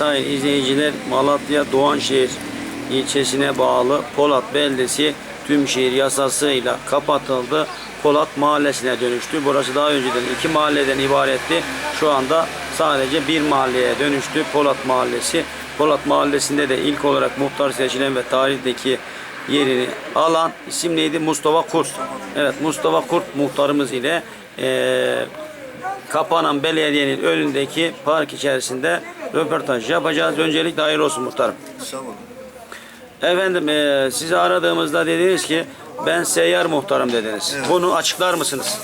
Sayın izleyiciler Malatya Doğanşehir ilçesine bağlı Polat beldesi tüm şehir yasasıyla kapatıldı. Polat mahallesine dönüştü. Burası daha önceden iki mahalleden ibaretti. Şu anda sadece bir mahalleye dönüştü. Polat mahallesi. Polat mahallesinde de ilk olarak muhtar seçilen ve tarihteki yerini alan isim neydi? Mustafa Kurt. Evet Mustafa Kurt muhtarımız ile eee kapanan belediyenin önündeki park içerisinde röportaj yapacağız. Öncelikle hayırlı olsun muhtarım. Sağ olun. Efendim eee sizi aradığımızda dediniz ki ben seyyar muhtarım dediniz. Bunu açıklar mısınız?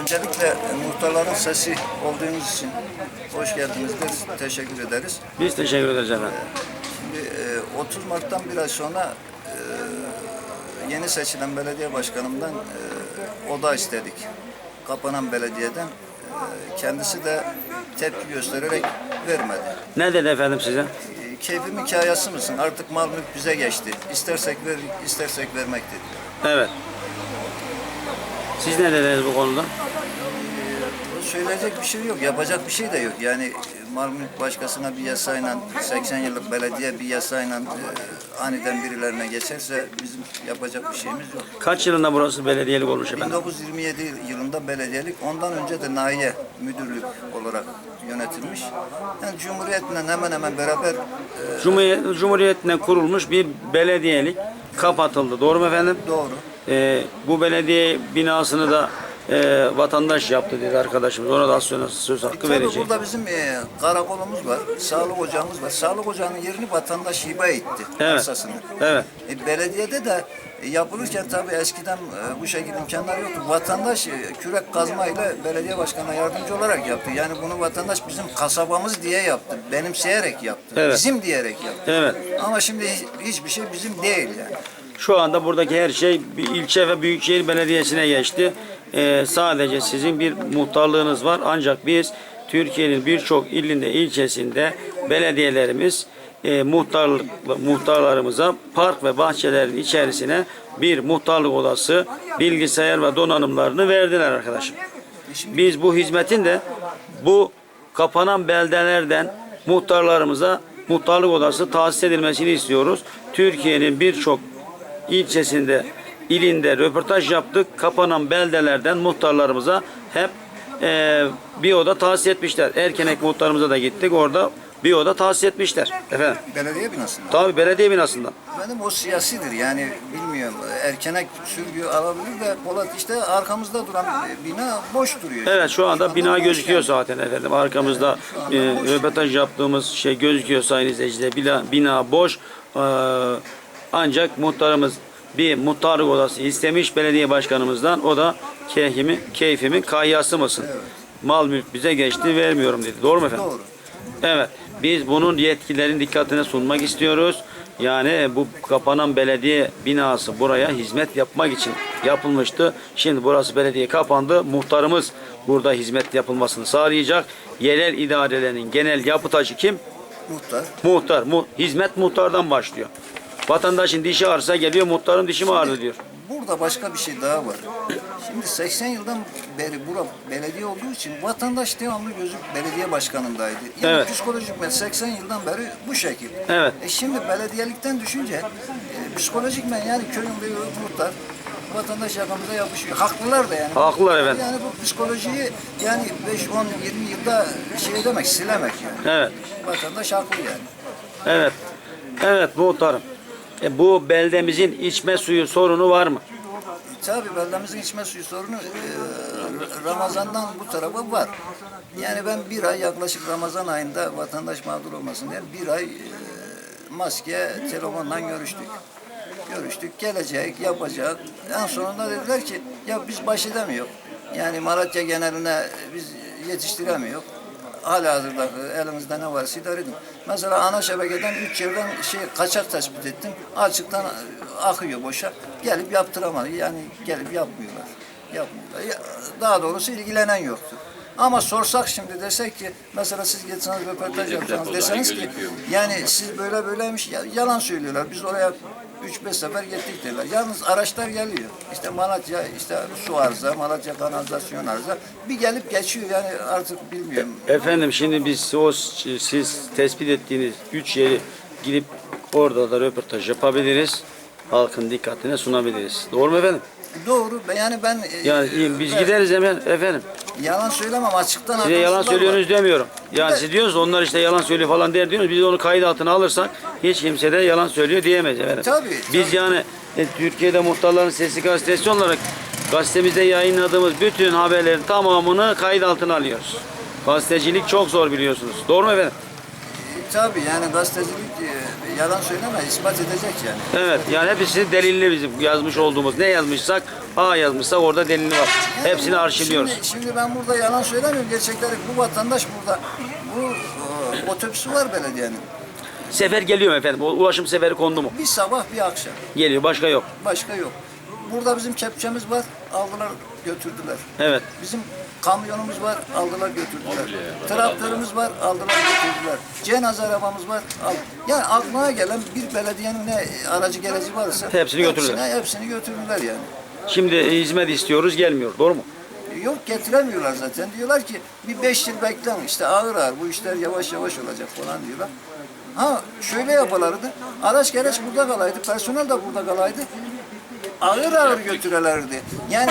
Öncelikle muhtarların sesi olduğunuz için hoş geldiniz deriz. Teşekkür ederiz. Biz teşekkür ederiz efendim. Şimdi e, 30 Mart'tan bir ay sonra e, yeni seçilen belediye başkanımdan e, oda istedik. Kapanan belediyeden. E, kendisi de tepki göstererek vermedi. Ne dedi efendim size? E, keyfim hikayesi misin? Artık mal mülk bize geçti. İstersek ver, istersek vermek dedi. Evet. Siz ne dediniz bu konuda? Söyleyecek bir şey yok, yapacak bir şey de yok. Yani e, mülk başkasına bir yasayla, 80 yıllık belediye bir yasayla e, aniden birilerine geçerse bizim yapacak bir şeyimiz yok. Kaç yılında burası belediyelik olmuş efendim? 1927 yılında belediyelik, ondan önce de nahiye müdürlük olarak yönetilmiş. Yani Cumhuriyet'le hemen hemen beraber e, Cumhuriyet, Cumhuriyet'le kurulmuş bir belediyelik kapatıldı. Doğru mu efendim? doğru. Ee, bu belediye binasını da e, vatandaş yaptı dedi arkadaşımız. Ona da az sonra söz hakkı Tabii verecek. burada bizim e, karakolumuz var, sağlık ocağımız var. Sağlık ocağının yerini vatandaş hibe etti Evet. Evet. E, belediyede de e, yapılırken tabii eskiden e, bu şekilde imkanlar yoktu. Vatandaş e, kürek kazmayla belediye başkanına yardımcı olarak yaptı. Yani bunu vatandaş bizim kasabamız diye yaptı. Benimseyerek yaptı. Evet. Bizim diyerek yaptı. Evet. Ama şimdi hiç- hiçbir şey bizim değil yani. Şu anda buradaki her şey bir ilçe ve büyükşehir belediyesine geçti. Ee, sadece sizin bir muhtarlığınız var. Ancak biz Türkiye'nin birçok ilinde, ilçesinde belediyelerimiz e, muhtarlık, muhtarlarımıza park ve bahçelerin içerisine bir muhtarlık odası, bilgisayar ve donanımlarını verdiler arkadaşım. Biz bu hizmetin de bu kapanan beldelerden muhtarlarımıza muhtarlık odası tahsis edilmesini istiyoruz. Türkiye'nin birçok ilçesinde, ilinde röportaj yaptık. Kapanan beldelerden muhtarlarımıza hep eee, bir oda tahsis etmişler. Erkenek muhtarımıza da gittik. Orada bir oda tahsis etmişler. Efendim. Belediye binasında. Tabii belediye binasından. Benim o siyasidir yani bilmiyorum. Erkenek sürgü alabilir de Polat işte arkamızda duran e, bina boş duruyor. Evet şu anda bina boş gözüküyor yani. zaten efendim. Arkamızda e, röportaj yaptığımız şey gözüküyor sayın izleyiciler. Bina, bina boş. Ee, ancak muhtarımız bir muhtarlık odası istemiş belediye başkanımızdan. O da keyfimi, keyfimin kayyası mısın? Mal mülk bize geçti vermiyorum dedi. Doğru mu efendim? Doğru. Evet. Biz bunun yetkililerin dikkatine sunmak istiyoruz. Yani bu kapanan belediye binası buraya hizmet yapmak için yapılmıştı. Şimdi burası belediye kapandı. Muhtarımız burada hizmet yapılmasını sağlayacak. Yerel idarelerin genel yapı kim? Muhtar. Muhtar. Mu hizmet muhtardan başlıyor. Vatandaşın dişi ağrısa geliyor muhtarın dişi mi ağrıdı diyor. Burada başka bir şey daha var. Şimdi 80 yıldan beri bura belediye olduğu için vatandaş devamlı gözü belediye başkanındaydı. Yani Evet. psikolojik men 80 yıldan beri bu şekil. Evet. E şimdi belediyelikten düşünce e, psikolojik men yani köyün bir muhtar vatandaş yakamıza yapışıyor. Haklılar da yani. Haklılar efendim. Yani bu psikolojiyi yani 5, 10, 20 yılda şey demek, silemek yani. Evet. Vatandaş haklı yani. Evet. Evet muhtarım. E, bu beldemizin içme suyu sorunu var mı? Tabii beldemizin içme suyu sorunu e, Ramazan'dan bu tarafa var. Yani ben bir ay yaklaşık Ramazan ayında vatandaş mağdur olmasın diye bir ay e, maske telefondan görüştük. Görüştük, gelecek, yapacak. En sonunda dediler ki ya biz baş edemiyor. Yani Malatya geneline biz yetiştiremiyor. Hala hazırda elimizde ne varsa idare edin. Mesela ana şebekeden üç yerden şey kaçak tespit ettim. Açıktan akıyor boşa. Gelip yaptıramadı. Yani gelip yapmıyorlar. Yapmıyorlar. Ya- Daha doğrusu ilgilenen yoktu. Ama sorsak şimdi desek ki mesela siz geçseniz röportaj yapsanız deseniz ki yani siz böyle böyleymiş ya- yalan söylüyorlar. Biz oraya 3-5 sefer gittik derler. Yalnız araçlar geliyor. İşte Malatya, işte su arıza, Malatya kanalizasyon arıza. Bir gelip geçiyor yani artık bilmiyorum. Efendim şimdi biz o siz tespit ettiğiniz üç yeri gidip orada da röportaj yapabiliriz. Halkın dikkatine sunabiliriz. Doğru mu efendim? Doğru. Yani ben e, Yani iyi, biz gideriz hemen efendim. yalan söylemem açıktan Size yalan arkadaşlar var. söylüyorsunuz demiyorum. Yani siz diyorsunuz onlar işte yalan söylüyor falan der diyorsunuz. Biz onu kayıt altına alırsak hiç kimse de yalan söylüyor diyemeyiz efendim. Tabii, Biz tabii. yani e, Türkiye'de Muhtarların Sesi gazetesi olarak gazetemizde yayınladığımız bütün haberlerin tamamını kayıt altına alıyoruz. Gazetecilik çok zor biliyorsunuz. Doğru mu efendim? Tabii yani gazetecilik e, yalan söylemez, ispat edecek yani. Evet yani hepsi delilli bizim yazmış olduğumuz. Ne yazmışsak A yazmışsak orada delili var. Hepsini arşivliyoruz. Şimdi, şimdi ben burada yalan söylemiyorum. Gerçekleri bu vatandaş burada. Bu e, otobüsü var belediyenin. Sefer geliyor mu efendim? Ulaşım seferi kondu mu? Bir sabah bir akşam. Geliyor başka yok. Başka yok. Burada bizim kepçemiz var. Aldılar götürdüler. Evet. Bizim kamyonumuz var. Aldılar götürdüler. Traktörümüz var. Aldılar götürdüler. Cenaze arabamız var. Al. Yani aklına gelen bir belediyenin ne aracı gereci varsa Hepsini götürdüler. Hepsini, hepsini götürdüler yani. Şimdi hizmet istiyoruz gelmiyor. Doğru mu? Yok getiremiyorlar zaten. Diyorlar ki bir beş yıl beklen işte ağır ağır bu işler yavaş yavaş olacak falan diyorlar. Ha şöyle yaparlardı. Araç gereç burada kalaydı. Personel de burada kalaydı. Ağır ağır götürelerdi. Yani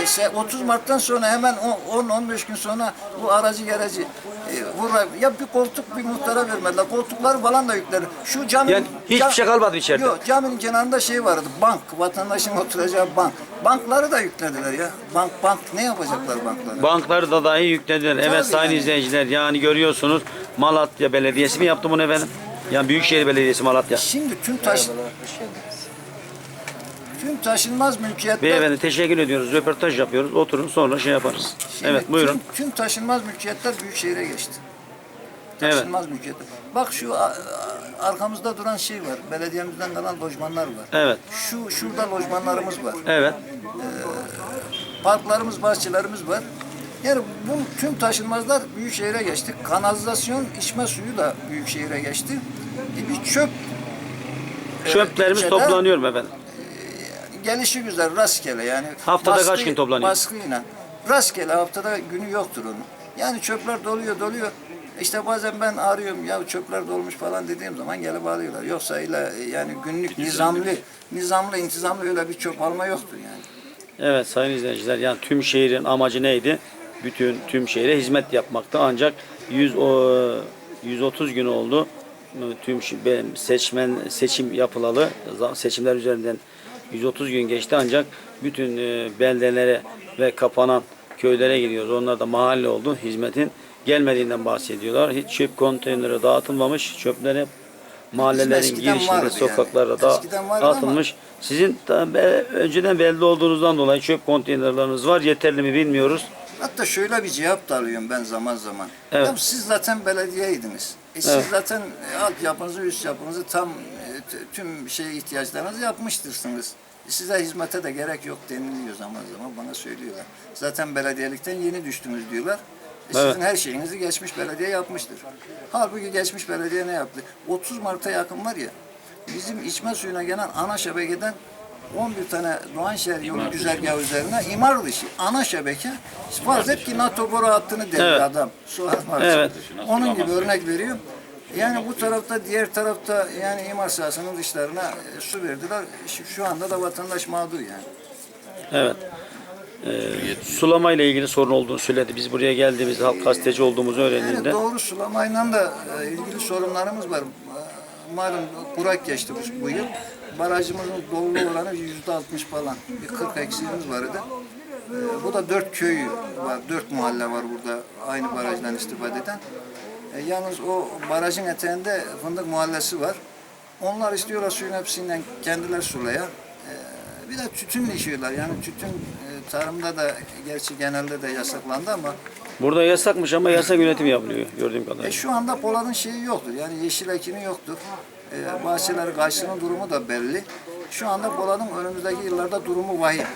e, se- 30 Mart'tan sonra hemen 10-15 gün sonra bu aracı gereci e, vurla- ya bir koltuk bir muhtara vermediler. Koltukları falan da yükler. Şu camın Yani hiçbir şey kalmadı içeride. Yok caminin kenarında şey vardı. Bank. Vatandaşın oturacağı bank. Bankları da yüklediler ya. Bank bank ne yapacaklar bankları? Bankları da dahi yüklediler. Evet Tabii sayın yani. izleyiciler yani görüyorsunuz Malatya Belediyesi mi yaptı bunu efendim? Yani Büyükşehir Belediyesi Malatya. Şimdi tüm taş taşınmaz mülkiyetler Beyefendi teşekkür ediyoruz. Röportaj yapıyoruz. Oturun sonra şey yaparız. Şimdi Evet buyurun. Tüm, tüm taşınmaz mülkiyetler büyükşehire geçti. Evet. Taşınmaz mülkiyetler. Bak şu arkamızda duran şey var. Belediyemizden kalan lojmanlar var. Evet. Şu şurada lojmanlarımız var. Evet. Parklarımız, bahçelerimiz var. Yani bu tüm taşınmazlar büyükşehire geçti. Kanalizasyon, içme suyu da büyükşehire geçti. E bir çöp e, Çöplerimiz toplanıyor mu efendim? Gelişi güzel rastgele yani. Haftada kaç gün toplanıyor? Baskıyla. Rastgele haftada günü yoktur onun. Yani çöpler doluyor doluyor. İşte bazen ben arıyorum ya çöpler dolmuş falan dediğim zaman gelip alıyorlar. Yoksa ile yani günlük nizamlı, nizamlı, intizamlı öyle bir çöp alma yoktur yani. Evet sayın izleyiciler yani tüm şehrin amacı neydi? Bütün tüm şehre hizmet yapmaktı. Ancak 100 o 130 gün oldu. Tüm seçmen seçim yapılalı. Seçimler üzerinden 130 gün geçti ancak bütün e, beldelere ve kapanan köylere gidiyoruz. Onlar da mahalle oldu. Hizmetin gelmediğinden bahsediyorlar. Hiç çöp konteyneri dağıtılmamış. Çöpler hep mahallelerin girişinde, vardı yani. sokaklarda da vardı ama- dağıtılmış. Sizin önceden belli olduğunuzdan dolayı çöp konteynerleriniz var. Yeterli mi bilmiyoruz. Hatta şöyle bir cevap da alıyorum ben zaman zaman. Evet. Ya siz zaten belediyeydiniz. E siz Evet. zaten e, altyapınızı, üst yapınızı tam tüm şey ihtiyaçlarınızı yapmıştırsınız. Size hizmete de gerek yok deniliyor zaman zaman bana söylüyorlar. Zaten belediyelikten yeni düştünüz diyorlar. E, Sizin Evet. her şeyinizi geçmiş belediye yapmıştır. Halbuki geçmiş belediye ne yaptı? 30 Mart'a yakın var ya, bizim içme suyuna gelen ana şebekeden 11 tane Doğanşehir yolu güzergahı üzerine imar dışı ana şebeke farz et ki NATO boru hattını deliyor Evet. adam. Su Evet. Onun gibi örnek veriyorum. Yani bu tarafta diğer tarafta yani imar sahasının dışlarına e, su verdiler. Şu, şu anda da vatandaş mağdur yani. Evet. Ee, sulama ile ilgili sorun olduğunu söyledi. Biz buraya geldiğimizde halk gazeteci olduğumuzu Yani öğrendiğinde. doğru sulamayla da e, ilgili sorunlarımız var. E, Malum kurak geçti bu, bu yıl. Barajımızın doluluğu oranı yüzde altmış falan. Bir 40 eksiğimiz vardı. E, bu da dört köy var, dört mahalle var burada aynı barajdan istifade eden. E, yalnız o barajın eteğinde Fındık Mahallesi var. Onlar istiyorlar suyun hepsinden kendiler sulaya. E, bir de tütün işiyorlar. Yani tütün e, tarımda da gerçi genelde de yasaklandı ama Burada yasakmış ama yasak üretim yapılıyor gördüğüm e kadarıyla. şu anda Polat'ın şeyi yoktur. Yani yeşil ekini yoktur. E, bahçeler karşısının durumu da belli. Şu anda Polat'ın önümüzdeki yıllarda durumu vahim.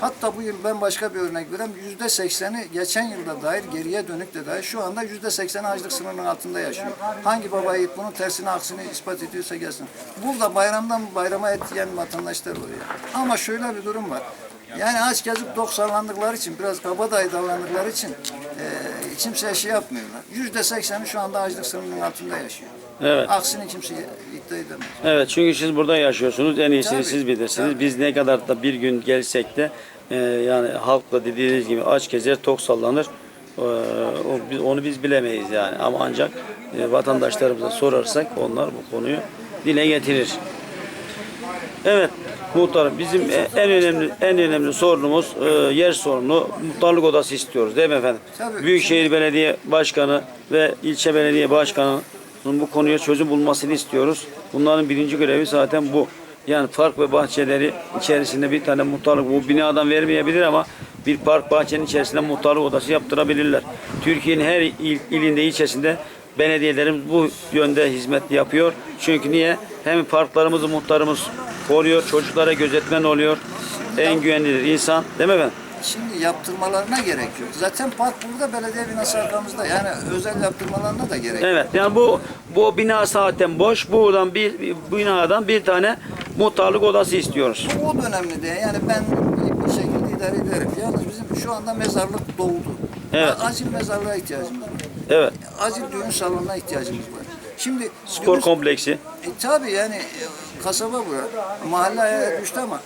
Hatta bu yıl ben başka bir örnek vereyim. Yüzde sekseni geçen yılda dair geriye dönük de dair şu anda yüzde sekseni açlık sınırının altında yaşıyor. Hangi baba yiğit bunun tersini aksini ispat ediyorsa gelsin. Burada bayramdan bayrama et yiyen vatandaşlar ya. Ama şöyle bir durum var. Yani aç gezip tok sallandıkları için, biraz kabadayı davrandıkları için e, kimseye şey yapmıyorlar. Yüzde sekseni şu anda açlık sınırının altında yaşıyor. Evet. Aksini kimse iddia edemez. Evet çünkü siz burada yaşıyorsunuz. En iyisini Tabii, siz bilirsiniz. tabii. Biz ne kadar da bir gün gelsek de e, yani halkla dediğiniz gibi aç gezer tok sallanır. E, o, onu biz bilemeyiz yani. Ama ancak e, vatandaşlarımıza sorarsak onlar bu konuyu dile getirir. Evet muhtarım bizim e, en önemli en önemli sorunumuz e, yer sorunu muhtarlık odası istiyoruz değil mi efendim? Tabii. Büyükşehir Belediye Başkanı ve ilçe belediye başkanının bu konuya çözüm bulmasını istiyoruz. Bunların birinci görevi zaten bu. Yani park ve bahçeleri içerisinde bir tane muhtarlık bu binadan vermeyebilir ama bir park bahçenin içerisinde muhtarlık odası yaptırabilirler. Türkiye'nin her il, ilinde ilçesinde belediyelerimiz bu yönde hizmet yapıyor. Çünkü niye? Hem parklarımızı muhtarımız koruyor, çocuklara gözetmen oluyor. En güvenilir insan, değil mi efendim? Şimdi yaptırmalarına gerek yok. Zaten park burada belediye binası arkamızda. Yani özel yaptırmalarına da gerek yok. Evet, yani bu bu bina zaten boş. Buradan bir, bir binadan bir tane muhtarlık odası istiyoruz. O da önemli değil. Yani ben bir şekilde idare ederim. Yalnız bizim şu anda mezarlık doldu. Evet. Acil mezarlığa ihtiyacımız var. Evet, Acil düğün salonuna ihtiyacımız var. Şimdi spor düğün- kompleksi. E, tabii yani e, kasaba bura. Mahalle ayağa düştü ama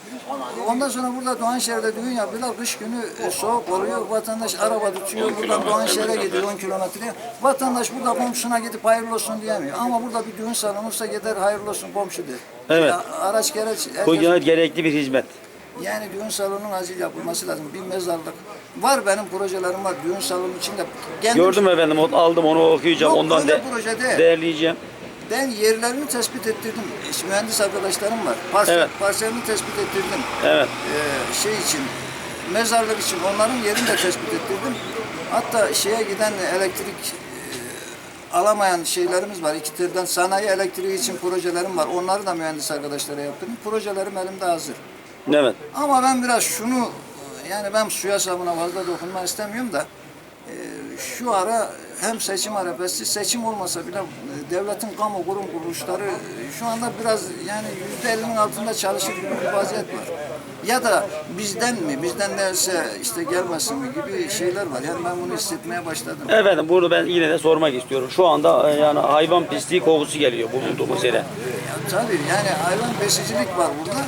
ondan sonra burada Doğanşehir'de düğün yapıyorlar. Kış günü e, soğuk oluyor. Vatandaş araba tutuyor. Buradan Doğanşehir'e gidiyor 10 kilometre. Vatandaş burada komşusuna gidip hayırlı olsun diyemiyor. Ama burada bir düğün salonu olsa gider hayırlı olsun komşu der. Evet. Ya, araç gereç. Herkes- gerekli bir hizmet. yani düğün salonunun acil yapılması lazım. Bir mezarlık. Var benim projelerim var düğün salonu içinde. Kendim- Gördüm efendim, o- aldım onu okuyacağım. Yok, Ondan öyle de, proje değil. değerleyeceğim. Ben yerlerini tespit ettirdim. İş- Mühendis arkadaşlarım var. Parsel, Evet. Parselini tespit ettirdim. Evet. Ee, şey için, mezarlık için onların yerini de tespit ettirdim. Hatta şeye giden elektrik e, alamayan şeylerimiz var. İki türden sanayi elektriği için projelerim var. Onları da mühendis arkadaşlara yaptım. Projelerim elimde hazır. Evet. Ama ben biraz şunu, yani ben suya sabuna fazla dokunmak istemiyorum da e, şu ara hem seçim arifesi, seçim olmasa bile e, devletin kamu kurum kuruluşları e, şu anda biraz yani yüzde ellinin altında çalışır gibi bir vaziyet var. Ya da bizden mi, bizden derse işte gelmesin mi gibi şeyler var. Yani ben bunu hissetmeye başladım. Efendim bunu ben yine de sormak istiyorum. Şu anda e, yani hayvan pisliği kokusu geliyor bulunduğumuz yere. Ya, tabii yani hayvan besicilik var burada.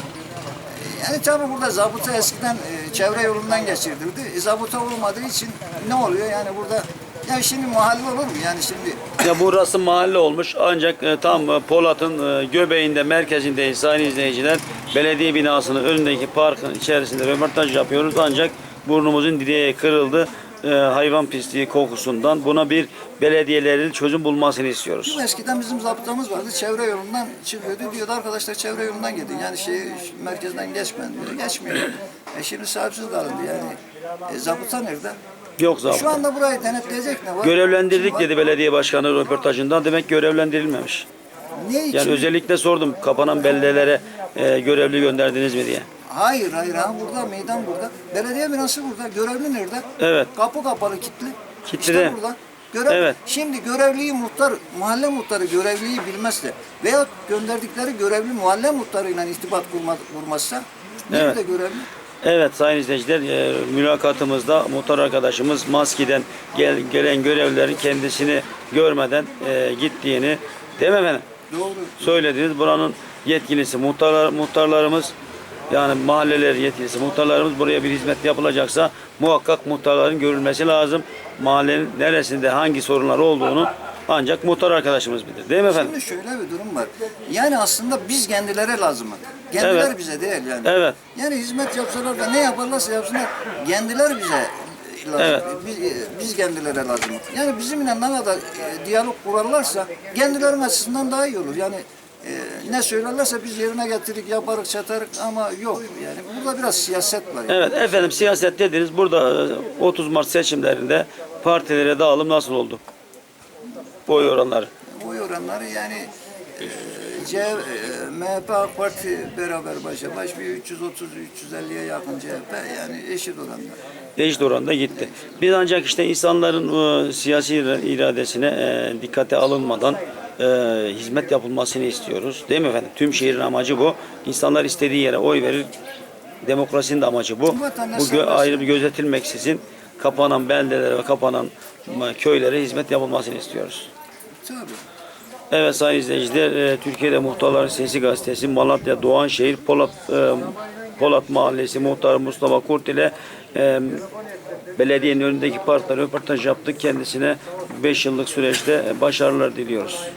Yani tabii burada zabıta eskiden e, çevre yolundan geçirdirdi. E, zabıta olmadığı için ne oluyor yani burada ya şimdi mahalle olur mu yani şimdi Ya burası mahalle olmuş ancak e, tam e, Polat'ın e, göbeğinde, merkezindeyiz sayın izleyiciler. Belediye binasının önündeki parkın içerisinde röportaj yapıyoruz ancak burnumuzun direği kırıldı. E, hayvan pisliği kokusundan buna bir belediyelerin çözüm bulmasını istiyoruz. eskiden bizim zabıtamız vardı çevre yolundan çıkıyordu diyordu arkadaşlar çevre yolundan gidin yani şey merkezden geçmeyin diyor geçmiyor. E şimdi sahipsiz kalındı yani e, zabıta nerede? Yok Şu zaten. anda burayı denetleyecek ne var? Görevlendirdik var? dedi belediye başkanı röportajından. Demek görevlendirilmemiş. Ne için? Yani özellikle sordum kapanan beldelere e, görevli gönderdiniz mi diye. Hayır hayır ha burada meydan burada. Belediye binası burada. Görevli nerede? Evet. Kapı kapalı kilitli. Kilitli İşte de. burada. Görev, Evet. Şimdi görevliyi muhtar, mahalle muhtarı görevliyi bilmezse veya gönderdikleri görevli mahalle muhtarıyla irtibat kurma, kurmazsa Evet. görevli? Evet sayın izleyiciler e, mülakatımızda muhtar arkadaşımız maskeden gel, gelen görevlilerin kendisini görmeden e, gittiğini değil mi efendim? Doğru. Söylediniz buranın yetkilisi muhtarlar, muhtarlarımız yani mahalleler yetkilisi muhtarlarımız buraya bir hizmet yapılacaksa muhakkak muhtarların görülmesi lazım. Mahallenin neresinde hangi sorunlar olduğunu ancak muhtar arkadaşımız bilir. Değil mi efendim? Şimdi şöyle bir durum var. Yani aslında biz kendilere lazım. Kendileri Evet. bize değil yani. Evet. Yani hizmet yapsalar da ne yaparlarsa yapsınlar kendileri bize lazım. Evet. Biz, biz kendilerine lazım. Yani bizimle ne kadar e, diyalog kurarlarsa kendilerinin açısından daha iyi olur. Yani e, ne söylerlerse biz yerine getirdik, yaparız, çatarık ama yok. Yani burada biraz siyaset var. Yani. Evet efendim siyaset dediniz. Burada e, 30 Mart seçimlerinde partilere dağılım nasıl oldu? Boy oranları. Bu oranları yani C, e, MHP AK Parti beraber başa baş bir 330-350'ye yakın CHP yani eşit oranda. eşit oranda gitti. Biz ancak işte insanların e, siyasi ira- iradesine e, dikkate alınmadan e, hizmet yapılmasını istiyoruz. Değil mi efendim? Tüm şehrin amacı bu. İnsanlar istediği yere oy verir. Demokrasinin de amacı bu. Vatandaş Bu gö- ayrı bir gözetilmeksizin kapanan beldelere ve kapanan e, köylere hizmet yapılmasını istiyoruz. Tabii. Evet sayın izleyiciler, e, Türkiye'de Muhtarların Sesi Gazetesi Malatya Doğanşehir Polat e, Polat Mahallesi Muhtarı Mustafa Kurt ile e, belediyenin önündeki parkta röportaj yaptık. Kendisine 5 yıllık süreçte e, başarılar diliyoruz.